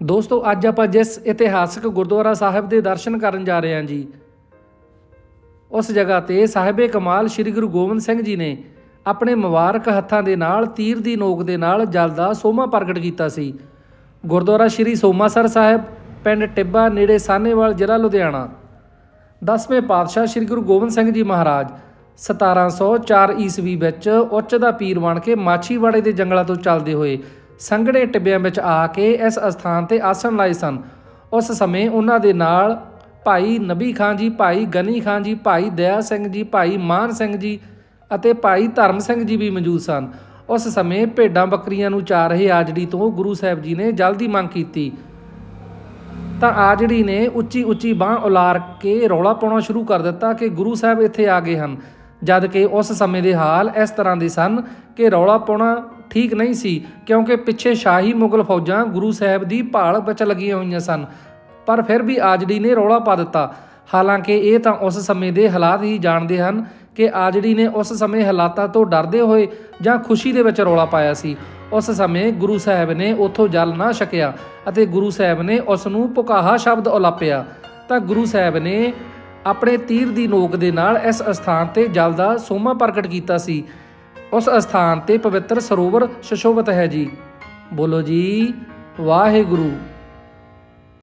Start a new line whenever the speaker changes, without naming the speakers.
ਦੋਸਤੋ, ਅੱਜ ਆਪਾਂ ਜਿਸ ਇਤਿਹਾਸਕ ਗੁਰਦੁਆਰਾ ਸਾਹਿਬ ਦੇ ਦਰਸ਼ਨ ਕਰਨ ਜਾ ਰਹੇ ਹਾਂ ਜੀ, ਉਸ ਜਗ੍ਹਾ ਤੇ ਸਾਹਿਬੇ ਕਮਾਲ ਸ੍ਰੀ ਗੁਰੂ ਗੋਬਿੰਦ ਸਿੰਘ ਜੀ ਨੇ ਆਪਣੇ ਮੁਬਾਰਕ ਹੱਥਾਂ ਦੇ ਨਾਲ ਤੀਰ ਦੀ ਨੋਕ ਦੇ ਨਾਲ ਜਲ ਦਾ ਸੋਮਾ ਪ੍ਰਗਟ ਕੀਤਾ ਸੀ। ਗੁਰਦੁਆਰਾ ਸ੍ਰੀ ਸੋਮਾਸਰ ਸਾਹਿਬ, ਪਿੰਡ ਟਿੱਬਾ, ਨੇੜੇ ਸਾਨੇਵਾਲ ਜ਼ਿਲ੍ਹਾ ਲੁਧਿਆਣਾ। ਦਸਵੇਂ ਪਾਤਸ਼ਾਹ ਸ੍ਰੀ ਗੁਰੂ ਗੋਬਿੰਦ ਸਿੰਘ ਜੀ ਮਹਾਰਾਜ 1704 ਈਸਵੀ ਵਿੱਚ ਉੱਚ ਦਾ ਪੀਰ ਬਣ ਕੇ ਮਾਛੀਵਾੜੇ ਦੇ ਜੰਗਲਾਂ ਤੋਂ ਚੱਲਦੇ ਹੋਏ ਸੰਘਣੇ ਟਿੱਬਿਆਂ ਵਿੱਚ ਆ ਕੇ ਇਸ ਅਸਥਾਨ ਤੇ ਆਸਣ ਲਾਏ ਸਨ। ਉਸ ਸਮੇਂ ਉਹਨਾਂ ਦੇ ਨਾਲ ਭਾਈ ਨਬੀ ਖਾਨ ਜੀ, ਭਾਈ ਗਨੀ ਖਾਨ ਜੀ, ਭਾਈ ਦਇਆ ਸਿੰਘ ਜੀ, ਭਾਈ ਮਾਨ ਸਿੰਘ ਜੀ ਅਤੇ ਭਾਈ ਧਰਮ ਸਿੰਘ ਜੀ ਵੀ ਮੌਜੂਦ ਸਨ। ਉਸ ਸਮੇਂ ਭੇਡਾਂ ਬੱਕਰੀਆਂ ਨੂੰ ਚਾਰ ਰਹੇ ਆਜੜੀ ਤੋਂ ਗੁਰੂ ਸਾਹਿਬ ਜੀ ਨੇ ਜਲਦੀ ਮੰਗ ਕੀਤੀ। ਤਾਂ ਆਜੜੀ ਨੇ ਉੱਚੀ ਉੱਚੀ ਬਾਹ ਉਲਾਰ ਕੇ ਰੌਲਾ ਪਾਉਣਾ ਸ਼ੁਰੂ ਕਰ ਦਿੱਤਾ ਕਿ ਗੁਰੂ ਸਾਹਿਬ ਇੱਥੇ ਆ ਗਏ ਹਨ। ਜਦ ਕਿ ਉਸ ਸਮੇਂ ਦੇ ਹਾਲ ਇਸ ਤਰ੍ਹਾਂ ਦੇ ਸਨ ਕਿ ਰੌਲਾ ਪਾਉਣਾ ਠੀਕ ਨਹੀਂ ਸੀ, ਕਿਉਂਕਿ ਪਿੱਛੇ ਸ਼ਾਹੀ ਮੁਗਲ ਫੌਜਾਂ ਗੁਰੂ ਸਾਹਿਬ ਦੀ ਭਾਲ ਵਿੱਚ ਲੱਗੀਆਂ ਹੋਈਆਂ ਸਨ। ਪਰ ਫਿਰ ਵੀ ਆਜੜੀ ਨੇ ਰੌਲਾ ਪਾ ਦਿੱਤਾ। ਹਾਲਾਂਕਿ ਇਹ ਤਾਂ ਉਸ ਸਮੇਂ ਦੇ ਹਾਲਾਤ ਹੀ ਜਾਣਦੇ ਹਨ ਕਿ ਆਜੜੀ ਨੇ ਉਸ ਸਮੇਂ ਹਾਲਾਤਾਂ ਤੋਂ ਡਰਦੇ ਹੋਏ ਜਾਂ ਖੁਸ਼ੀ ਦੇ ਵਿੱਚ ਰੌਲਾ ਪਾਇਆ ਸੀ। ਉਸ ਸਮੇਂ ਗੁਰੂ ਸਾਹਿਬ ਨੇ ਉੱਥੋਂ ਜਲ ਨਾ ਛਕਿਆ ਅਤੇ ਗੁਰੂ ਸਾਹਿਬ ਨੇ ਉਸ ਨੂੰ ਪੁਕਾਹਾ ਸ਼ਬਦ ਉਲਾਪਿਆ ਤਾਂ ਗੁਰੂ ਸਾਹਿਬ ਨੇ ਆਪਣੇ ਤੀਰ ਦੀ ਨੋਕ ਦੇ ਨਾਲ ਇਸ ਅਸਥਾਨ ਤੇ ਜਲ ਦਾ ਸੋਮਾ ਪ੍ਰਗਟ ਕੀਤਾ ਸੀ। ਉਸ ਅਸਥਾਨ ਤੇ ਪਵਿੱਤਰ ਸਰੋਵਰ ਸ਼ਸ਼ੋਭਤ ਹੈ ਜੀ। ਬੋਲੋ ਜੀ ਵਾਹਿਗੁਰੂ।